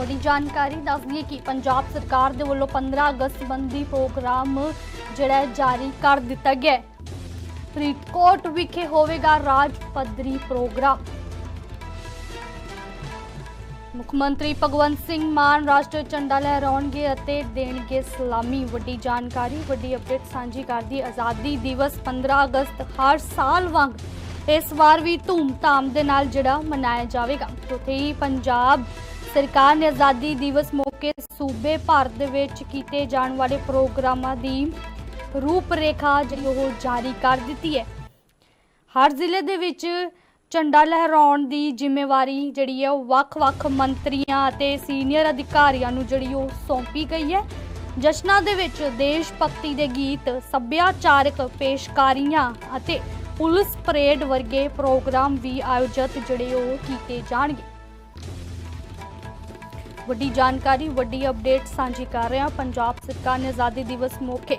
ਵੱਡੀ ਜਾਣਕਾਰੀ ਦੱਸਦੀ ਦਈਏ ਕਿ ਪੰਜਾਬ ਸਰਕਾਰ ਦੇ ਵੱਲੋਂ 15 ਅਗਸਤ ਸੰਬੰਧੀ ਪ੍ਰੋਗਰਾਮ ਜਿਹੜਾ ਜਾਰੀ ਕਰ ਦਿੱਤਾ ਗਿਆ ਹੈ। ਫਰੀਦਕੋਟ ਵਿਖੇ ਹੋਵੇਗਾ ਰਾਜ ਪੱਧਰੀ ਪ੍ਰੋਗਰਾਮ। ਮੁੱਖ ਮੰਤਰੀ ਭਗਵੰਤ ਸਿੰਘ ਮਾਨ ਰਾਸ਼ਟਰੀ ਝੰਡਾ ਲਹਿਰਾਉਣਗੇ ਅਤੇ ਦੇਣਗੇ ਸਲਾਮੀ। ਵੱਡੀ ਜਾਣਕਾਰੀ, ਵੱਡੀ ਅਪਡੇਟ ਸਾਂਝੀ ਕਰਦੀ ਆਜ਼ਾਦੀ ਦਿਵਸ 15 ਅਗਸਤ ਹਰ ਸਾਲ ਵਾਂਗ ਇਸ ਵਾਰ ਵੀ ਧੂਮ-ਧਾਮ ਦੇ ਨਾਲ ਜਿਹੜਾ ਮਨਾਇਆ ਜਾਵੇਗਾ। ਉੱਥੇ ਹੀ ਪੰਜਾਬ ਸਰਕਾਰ ਨੇ ਆਜ਼ਾਦੀ ਦਿਵਸ ਮੌਕੇ ਸੂਬੇ ਭਰ ਦੇ ਵਿੱਚ ਕੀਤੇ ਜਾਣ ਵਾਲੇ ਪ੍ਰੋਗਰਾਮਾਂ ਦੀ ਰੂਪਰੇਖਾ ਜਿਹੜੀ ਉਹ ਜਾਰੀ ਕਰ ਦਿੱਤੀ ਹੈ। ਹਰ ਜ਼ਿਲ੍ਹੇ ਦੇ ਵਿੱਚ ਝੰਡਾ ਲਹਿਰਾਉਣ ਦੀ ਜ਼ਿੰਮੇਵਾਰੀ ਜਿਹੜੀ ਹੈ ਉਹ ਵੱਖ-ਵੱਖ ਮੰਤਰੀਆਂ ਅਤੇ ਸੀਨੀਅਰ ਅਧਿਕਾਰੀਆਂ ਨੂੰ ਜਿਹੜੀ ਉਹ ਸੌਂਪੀ ਗਈ ਹੈ। ਜਸ਼ਨਾਂ ਦੇ ਵਿੱਚ ਦੇਸ਼ ਭਗਤੀ ਦੇ ਗੀਤ, ਸੱਭਿਆਚਾਰਕ ਪੇਸ਼ਕਾਰੀਆਂ ਅਤੇ ਪੁਲਿਸ ਪਰੇਡ ਵਰਗੇ ਪ੍ਰੋਗਰਾਮ ਵੀ ਆਯੋਜਿਤ ਜਿਹੜੇ ਉਹ ਕੀਤੇ ਜਾਣਗੇ। ਵੱਡੀ ਜਾਣਕਾਰੀ, ਵੱਡੀ ਅਪਡੇਟ ਸਾਂਝੀ ਕਰ ਰਹੇ ਹਾਂ। ਪੰਜਾਬ ਸਰਕਾਰ ਨੇ ਆਜ਼ਾਦੀ ਦਿਵਸ ਮੌਕੇ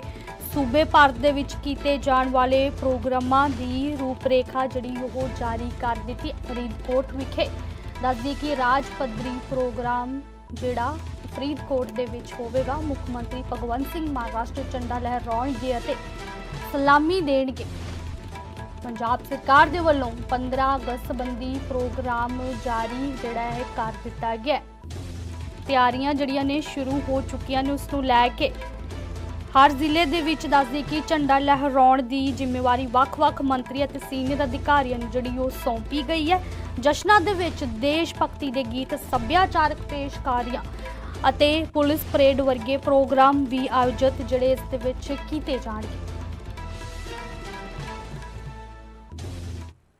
ਸੂਬੇ ਭਾਰਤ ਦੇ ਵਿੱਚ ਕੀਤੇ ਜਾਣ ਵਾਲੇ ਪ੍ਰੋਗਰਾਮਾਂ ਦੀ ਰੂਪਰੇਖਾ ਜਿਹੜੀ ਉਹ ਜਾਰੀ ਕਰ ਦਿੱਤੀ। ਫਰੀਦਕੋਟ ਵਿਖੇ ਦੱਸਦੀ ਕਿ ਰਾਜ ਪੱਧਰੀ ਪ੍ਰੋਗਰਾਮ ਜਿਹੜਾ ਫਰੀਦਕੋਟ ਦੇ ਵਿੱਚ ਹੋਵੇਗਾ। ਮੁੱਖ ਮੰਤਰੀ ਭਗਵੰਤ ਸਿੰਘ ਮਾਨ ਰਾਸ਼ਟਰੀ ਝੰਡਾ ਲਹਿਰਾਉਣਗੇ ਅਤੇ ਸਲਾਮੀ ਦੇਣਗੇ। ਪੰਜਾਬ ਸਰਕਾਰ ਦੇ ਵੱਲੋਂ 15 ਅਗਸਤ ਸੰਬੰਧੀ ਪ੍ਰੋਗਰਾਮ ਜਾਰੀ ਜਿਹੜਾ ਹੈ ਕਰ ਦਿੱਤਾ ਗਿਆ ਹੈ। ਤਿਆਰੀਆਂ ਜਿਹੜੀਆਂ ਨੇ ਸ਼ੁਰੂ ਹੋ ਚੁੱਕੀਆਂ ਨੇ ਉਸ ਨੂੰ ਲੈ ਕੇ ਹਰ ਜ਼ਿਲ੍ਹੇ ਦੇ ਵਿੱਚ ਦੱਸਦੀ ਕਿ ਝੰਡਾ ਲਹਿਰਾਉਣ ਦੀ ਜ਼ਿੰਮੇਵਾਰੀ ਵੱਖ-ਵੱਖ ਮੰਤਰੀ ਅਤੇ ਸੀਨੀਅਰ ਅਧਿਕਾਰੀਆਂ ਨੂੰ ਜਿਹੜੀ ਉਹ ਸੌਂਪੀ ਗਈ ਹੈ। ਜਸ਼ਨਾਂ ਦੇ ਵਿੱਚ ਦੇਸ਼ ਭਗਤੀ ਦੇ ਗੀਤ, ਸੱਭਿਆਚਾਰਕ ਪੇਸ਼ਕਾਰੀਆਂ ਅਤੇ ਪੁਲਿਸ ਪਰੇਡ ਵਰਗੇ ਪ੍ਰੋਗਰਾਮ ਵੀ ਆਯੋਜਿਤ ਜਿਹੜੇ ਇਸ ਦੇ ਵਿੱਚ ਕੀਤੇ ਜਾਣਗੇ।